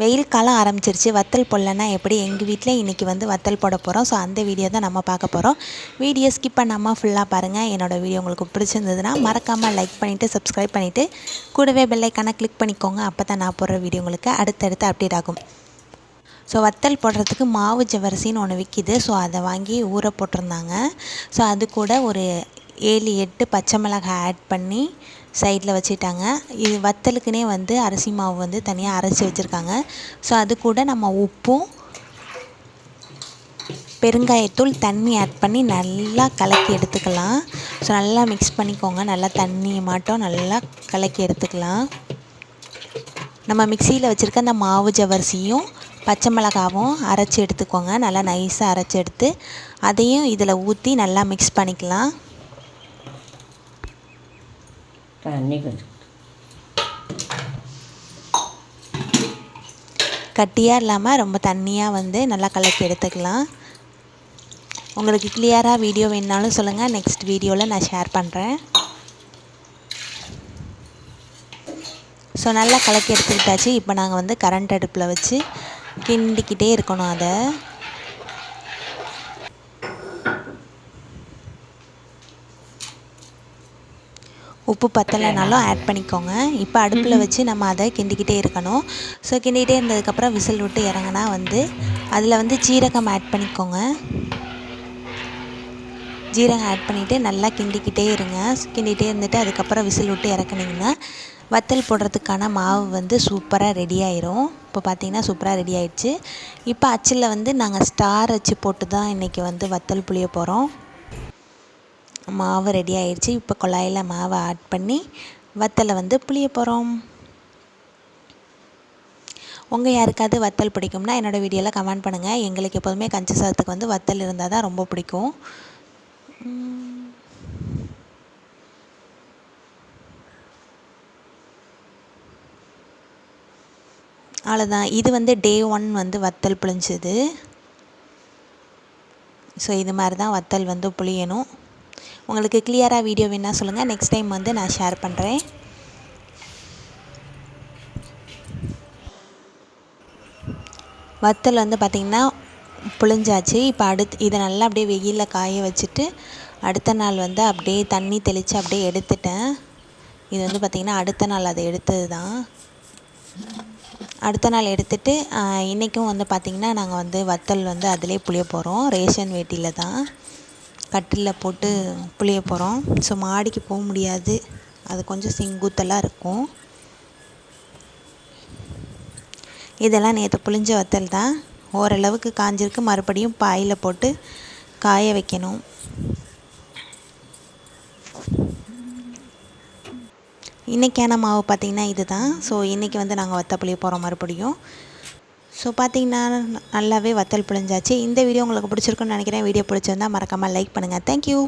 வெயில் காலம் ஆரம்பிச்சிருச்சு. வத்தல் போடலன்னா எப்படி? எங்கள் வீட்டில் இன்றைக்கி வந்து வத்தல் போட போகிறோம் ஸோ அந்த வீடியோ தான் நம்ம பார்க்க போகிறோம் வீடியோ ஸ்கிப் பண்ணாமல் ஃபுல்லாக பாருங்கள் என்னோடய வீடியோ உங்களுக்கு பிடிச்சிருந்ததுன்னா மறக்காமல் லைக் பண்ணிவிட்டு சப்ஸ்கிரைப் பண்ணிவிட்டு கூடவே பெல்லைக்கான கிளிக் பண்ணிக்கோங்க. அப்போ தான் நான் போடுற வீடியோ உங்களுக்கு அடுத்தடுத்து அப்டேட் ஆகும். ஸோ வத்தல் போடுறதுக்கு மாவு ஜவரிசின்னு ஒன்று விற்கிது ஸோ அதை வாங்கி ஊற போட்டிருந்தாங்க. ஸோ அது கூட ஒரு ஏழு எட்டு பச்சை மிளகாய் ஆட் பண்ணி சைடில் வச்சுட்டாங்க. இது வத்தலுக்குனே வந்து அரிசி மாவு வந்து தனியாக அரைச்சி வச்சுருக்காங்க. ஸோ அது கூட நம்ம உப்பும் பெருங்காயத்தூள் தண்ணி ஆட் பண்ணி நல்லா கலக்கி எடுத்துக்கலாம். ஸோ நல்லா மிக்ஸ் பண்ணிக்கோங்க. நல்லா தண்ணியை மாட்டோம் நல்லா கலக்கி எடுத்துக்கலாம். நம்ம மிக்சியில் வச்சுருக்க அந்த மாவு ஜவரிசியும் பச்சை மிளகாவும் அரைச்சி எடுத்துக்கோங்க. நல்லா நைஸாக அரைச்சி எடுத்து அதையும் இதில் ஊற்றி நல்லா மிக்ஸ் பண்ணிக்கலாம். தண்ணி கொஞ்சம் கட்டியாக இல்லாமல் ரொம்ப தண்ணியாக வந்து நல்லா கலக்கி எடுத்துக்கலாம். உங்களுக்கு கிளியராக வீடியோ வேணுனாலும் சொல்லுங்கள் நெக்ஸ்ட் வீடியோவில் நான் ஷேர் பண்ணுறேன் ஸோ நல்லா கலக்கி எடுத்துக்கிட்டாச்சு. இப்போ நாங்கள் வந்து கரண்ட் அடுப்பில் வச்சு கிண்டிக்கிட்டே இருக்கணும் அதை. உப்பு பத்தலைனாலும் ஆட் பண்ணிக்கோங்க. இப்போ அடுப்பில் வச்சு நம்ம அதை கிண்டிக்கிட்டே இருக்கணும். ஸோ கிண்டிகிட்டே இருந்ததுக்கப்புறம் விசில் விட்டு இறங்கினா வந்து அதில் வந்து ஜீரகம் ஆட் பண்ணிக்கோங்க. ஜீரகம் ஆட் பண்ணிவிட்டு நல்லா கிண்டிக்கிட்டே இருங்க. கிண்டிகிட்டே இருந்துட்டு அதுக்கப்புறம் விசில் விட்டு இறக்குனீங்கன்னா வத்தல் போடுறதுக்கான மாவு வந்து சூப்பராக ரெடி ஆயிரும். இப்போ பார்த்தீங்கன்னா சூப்பராக ரெடி ஆயிடுச்சு. இப்போ அச்சில் வந்து நாங்கள் ஸ்டார் அச்சு போட்டு தான் இன்றைக்கி வந்து வத்தல் புளிய போகிறோம் மாவு ரெடி ஆயிடுச்சு இப்போ குழாயில் மாவை ஆட் பண்ணி வத்தலை வந்து புளிய போகிறோம் உங்கள் யாருக்காவது வத்தல் பிடிக்கும்னா என்னோடய வீடியோவில் கமெண்ட் பண்ணுங்கள் எங்களுக்கு எப்போதுமே கஞ்சி சாதத்துக்கு வந்து வத்தல் இருந்தால் தான் ரொம்ப பிடிக்கும். அவ்வளோதான் இது வந்து டே ஒன் வந்து வத்தல் புளிஞ்சது. ஸோ இது மாதிரி தான் வத்தல் வந்து புளியணும். உங்களுக்கு கிளியராக வீடியோ வேணால் சொல்லுங்கள் நெக்ஸ்ட் டைம் வந்து நான் ஷேர் பண்ணுறேன் வத்தல் வந்து பார்த்திங்கன்னா புழிஞ்சாச்சு. இப்போ அடுத்து இதை நல்லா அப்படியே வெயிலில் காய வச்சுட்டு அடுத்த நாள் வந்து அப்படியே தண்ணி தெளித்து அப்படியே எடுத்துட்டேன். இது வந்து பார்த்திங்கன்னா அடுத்த நாள் அதை எடுத்தது தான் அடுத்த நாள் எடுத்துட்டு இன்றைக்கும் வந்து பார்த்திங்கன்னா நாங்கள் வந்து வத்தல் வந்து அதிலே புளிய போகிறோம் ரேஷன் வேட்டியில் தான் கட்டிலில் போட்டு புளிய போகிறோம் ஸோ மாடிக்கு போக முடியாது. அது கொஞ்சம் செங்குத்தலாக இருக்கும். இதெல்லாம் நேற்று புளிஞ்ச வத்தல் தான். ஓரளவுக்கு காஞ்சிருக்கு. மறுபடியும் பாயில் போட்டு காய வைக்கணும். இன்றைக்கான மாவு பார்த்திங்கன்னா இது தான் ஸோ இன்றைக்கி வந்து நாங்கள் வத்த புளிய போகிறோம் மறுபடியும். ஸோ பார்த்தீங்கன்னா நல்லாவே வத்தல் புழிஞ்சாச்சு. இந்த வீடியோ உங்களுக்கு பிடிச்சிருக்குன்னு நினைக்கிறேன். வீடியோ பிடிச்சிருந்தா மறக்காமல் லைக் பண்ணுங்கள் தேங்க்யூ